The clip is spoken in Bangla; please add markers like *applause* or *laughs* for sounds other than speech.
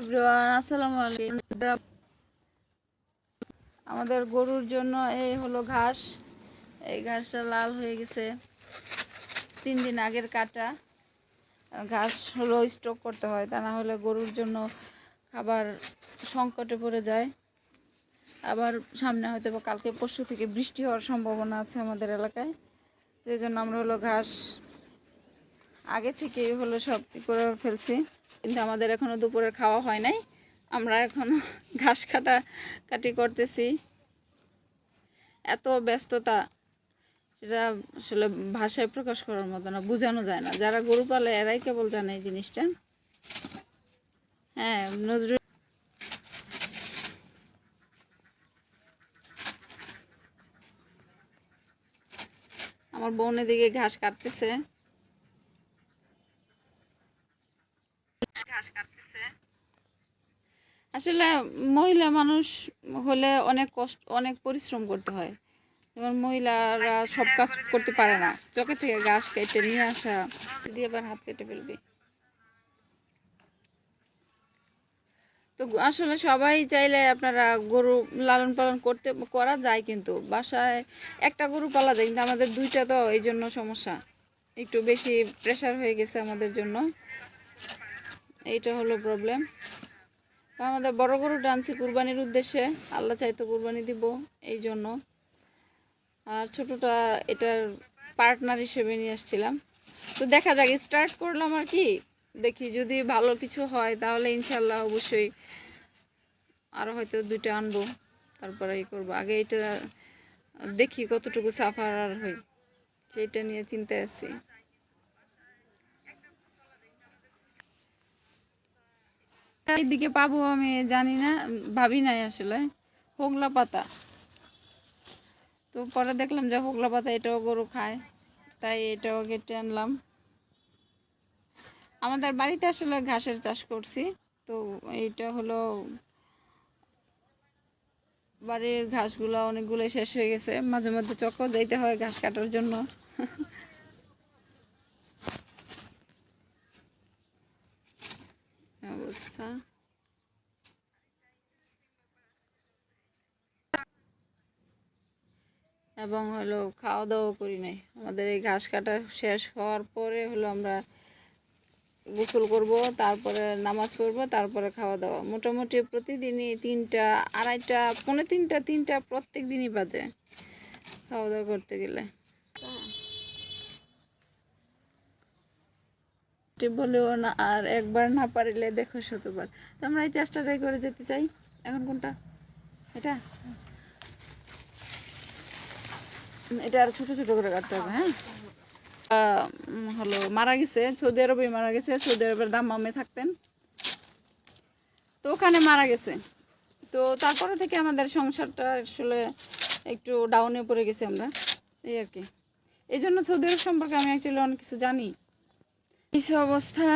এভরিওয়ান, আসসালামু আলাইকুম। আমাদের গরুর জন্য এই হলো ঘাস। এই ঘাসটা লাল হয়ে গেছে। তিন দিন আগের কাটা। ঘাস হলো স্টক করতে হয়, তা না হলে গরুর জন্য খাবার সংকটে পড়ে যায়। আবার সামনে হয়তো কালকে পরশু থেকে বৃষ্টি হওয়ার সম্ভাবনা আছে আমাদের এলাকায়। সেই জন্য আমরা হলো ঘাস আগে থেকে হলো সব করে ফেলছি। কিন্তু আমাদের এখনও দুপুরের খাওয়া হয় নাই। আমরা এখনও *laughs* ঘাস কাটা কাটি করতেছি। এত ব্যস্ততা, সেটা আসলে ভাষায় প্রকাশ করার মতো না, বোঝানো যায় না। যারা গরু পালে, এরাই কেবল জানে এই জিনিসটা। হ্যাঁ নজরুল আমার বোন এদিকে ঘাস কাটতেছে। আসলে মহিলা মানুষ হলে অনেক কষ্ট, অনেক পরিশ্রম করতে হয়। যেমন মহিলারা সব কাজ করতে পারে না। চোখে থেকে ঘাস কেটে নিয়ে আসা দিয়ে আবার হাত কেটে ফেলবে। তো আসলে সবাই চাইলে আপনারা গরু লালন পালন করতে, করা যায় কিন্তু। বাসায় একটা গরু পালা যায়, কিন্তু আমাদের দুইটা তো এই জন্য সমস্যা। একটু বেশি প্রেশার হয়ে গেছে আমাদের জন্য। এইটা হলো প্রবলেম আমাদের বড় গরু টানছি কুরবানির উদ্দেশ্যে। আল্লাহ চাইতো কুরবানি দিব এই জন্য। আর ছোটটা এটার পার্টনার হিসেবে নিয়ে আসছিলাম। তো দেখা যাক স্টার্ট করলাম আর কি। দেখি যদি ভালো কিছু হয়, তাহলে ইনশাল্লাহ অবশ্যই আরও হয়তো দুইটা আনব। তারপরে ই করব। আগে এটা দেখি কতটুকু সাফার আর হই। সেইটা নিয়ে চিন্তায় আছি। এইদিকে পাবো আমি জানি না ভাবি নাই আসলে। হোগলা পাতা। তো পরে দেখলাম যে হোগলা পাতা এটাও গরু খায়, তাই এটাও কেটে আনলাম। আমাদের বাড়িতে আসলে ঘাসের চাষ করছি, তো এইটা হলো বাড়ির ঘাসগুলো অনেকগুলো শেষ হয়ে গেছে। মাঝে মধ্যে চক্কর যাইতে হয় ঘাস কাটার জন্য অবস্থা এবং হলো খাওয়া দাওয়া করি নাই। আমাদের এই ঘাস কাটা শেষ হওয়ার পরে হলো আমরা গোসল করব, তারপরে নামাজ পড়ব, তারপরে খাওয়া দাওয়া মোটামুটি প্রতিদিনই তিনটা, আড়াইটা, পৌনে তিনটা তিনটা প্রত্যেক দিনই বাজে খাওয়া দাওয়া করতে গেলে। বলেও না, আর একবার না পারিলে দেখো শতবার। তো আমরা এই চেষ্টাটাই করে যেতে চাই। এখন কোনটা? এটা? এটা আর ছোট ছোট করে কাটতে হবে হ্যাঁ? হলো, মারা গেছে, সৌদি আরবে মারা গেছে, সৌদি আরবের দাম্মামে থাকতেন। তো ওখানে মারা গেছে। তো তারপরে থেকে আমাদের সংসারটা আসলে একটু ডাউনে পড়ে গেছে আমরা, এই আর কি। এই জন্য সৌদি আরব সম্পর্কে আমি অ্যাকচুয়ালি অনেক কিছু জানি। এই অবস্থা